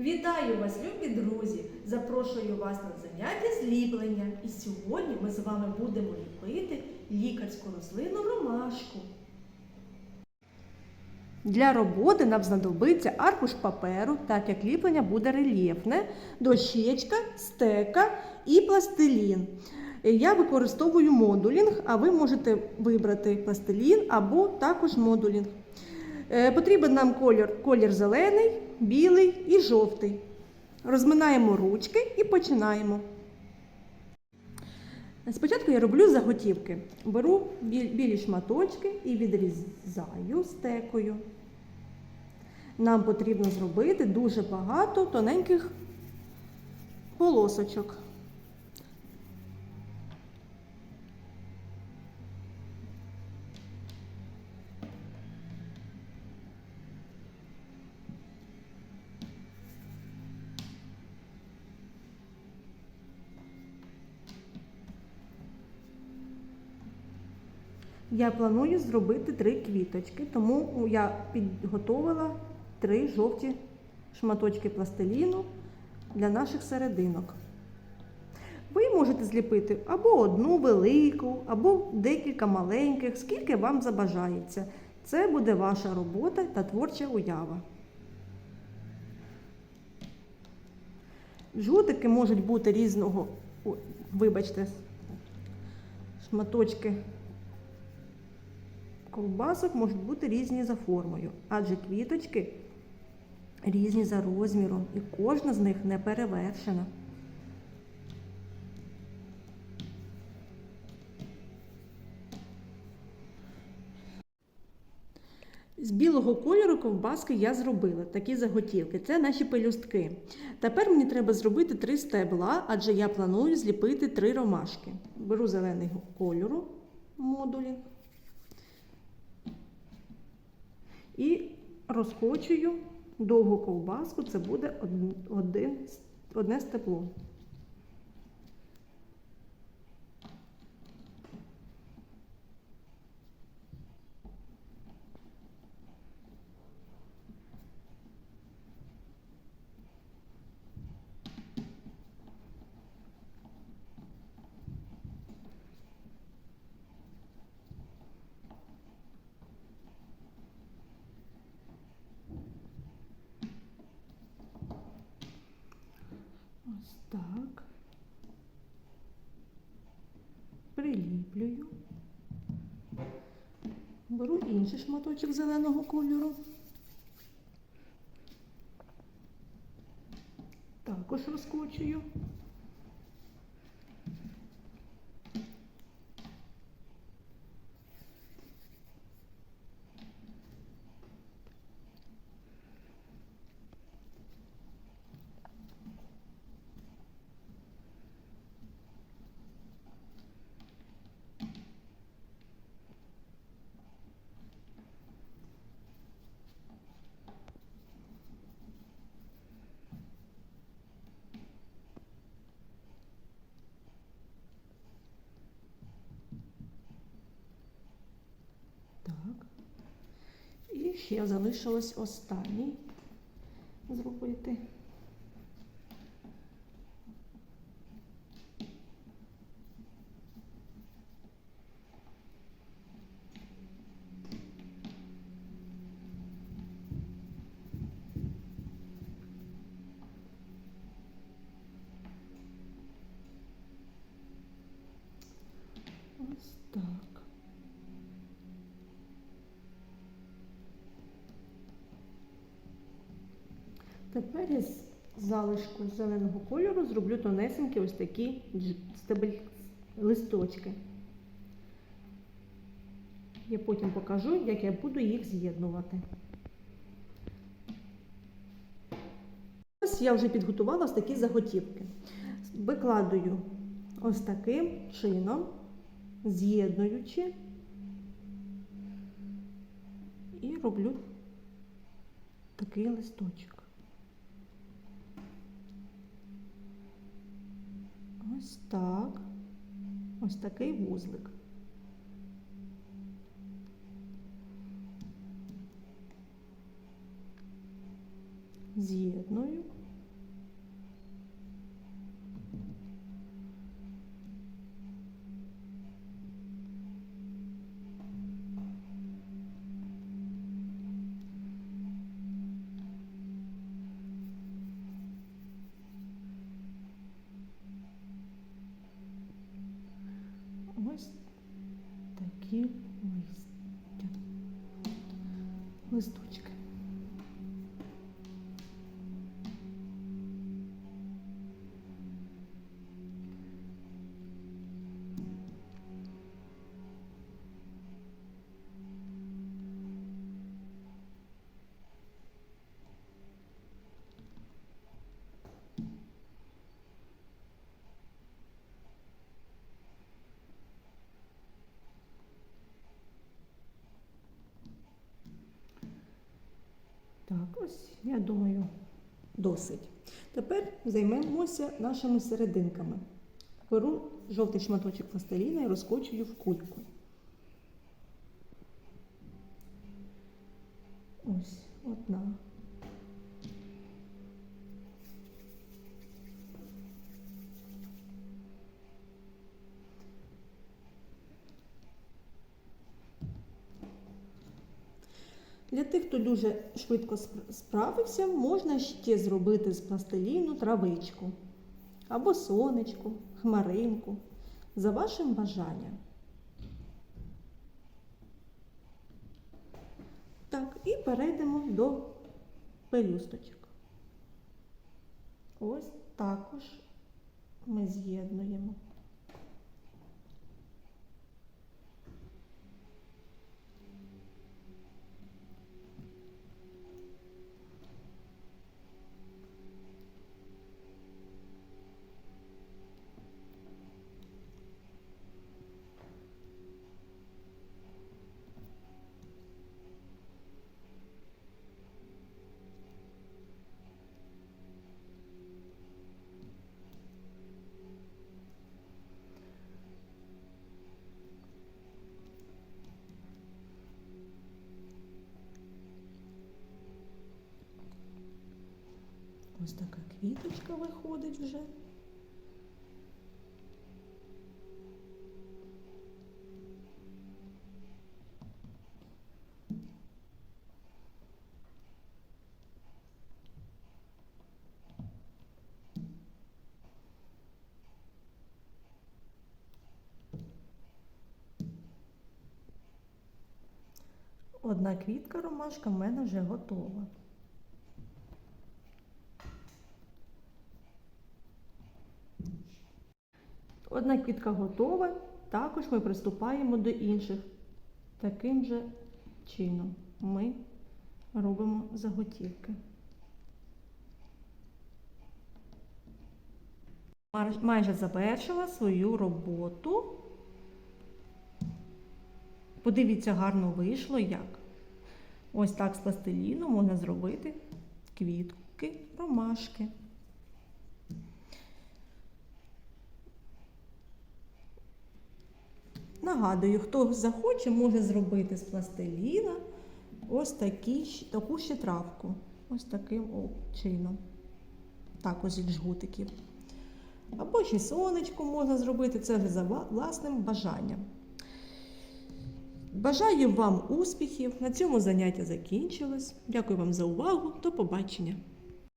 Вітаю вас, любі друзі! Запрошую вас на заняття зліплення. І сьогодні ми з вами будемо ліпити лікарську рослину ромашку. Для роботи нам знадобиться аркуш паперу, так як ліплення буде рельєфне, дощечка, стека і пластилін. Я використовую модулінг, а ви можете вибрати пластилін або також модулінг. Е, Потрібен нам колір, колір зелений, білий і жовтий. Розминаємо ручки і починаємо. Спочатку я роблю заготівки. Беру білі шматочки і відрізаю стекою. Нам потрібно зробити дуже багато тоненьких полосочок. Я планую зробити три квіточки, тому я підготовила три жовті шматочки пластиліну для наших серединок. Ви можете зліпити або одну велику, або декілька маленьких, скільки вам забажається. Це буде ваша робота та творча уява. Жгутики можуть бути різного, вибачте, шматочки ковбасок можуть бути різні за формою, адже квіточки різні за розміром, і кожна з них не перевершена. З білого кольору ковбаски я зробила такі заготівки. Це наші пелюстки. Тепер мені треба зробити три стебла, адже я планую зліпити три ромашки. Беру зелений кольору модулі. І розкочую довгу ковбаску, це буде одне степло. Ось так. Приліплюю. Беру інший шматочок зеленого кольору. Також розкочую. Так. І ще залишилось останній зробити. Ось так. Тепер я з залишку зеленого кольору зроблю тонесенькі ось такі стебель... листочки. Я потім покажу, як я буду їх з'єднувати. Ось я вже підготувала ось такі заготівки. Викладаю ось таким чином, з'єднуючи і роблю такий листочок. Ось так. Ось такий вузлик. З'єдную. Ось такі листя. листочки. Так, ось, я думаю, досить. Тепер займемося нашими серединками. Беру жовтий шматочок пластиліна і розкочую в кульку. Ось одна. Для тих, хто дуже швидко справився, можна ще зробити з пластиліну травичку або сонечку, хмаринку за вашим бажанням. Так, і перейдемо до пелюсточок. Ось також ми з'єднуємо. Ось така квіточка виходить вже. Одна квітка ромашка в мене вже готова. Одна квітка готова, також ми приступаємо до інших. Таким же чином ми робимо заготівки. Майже завершила свою роботу. Подивіться, гарно вийшло як. Ось так з пластиліну можна зробити квітки, ромашки. Нагадую, хто захоче, може зробити з пластиліна ось такі, таку ще травку. Ось таким чином. Також із жгутиків. Або ще сонечко можна зробити, це вже за власним бажанням. Бажаю вам успіхів. На цьому заняття закінчилось. Дякую вам за увагу. До побачення.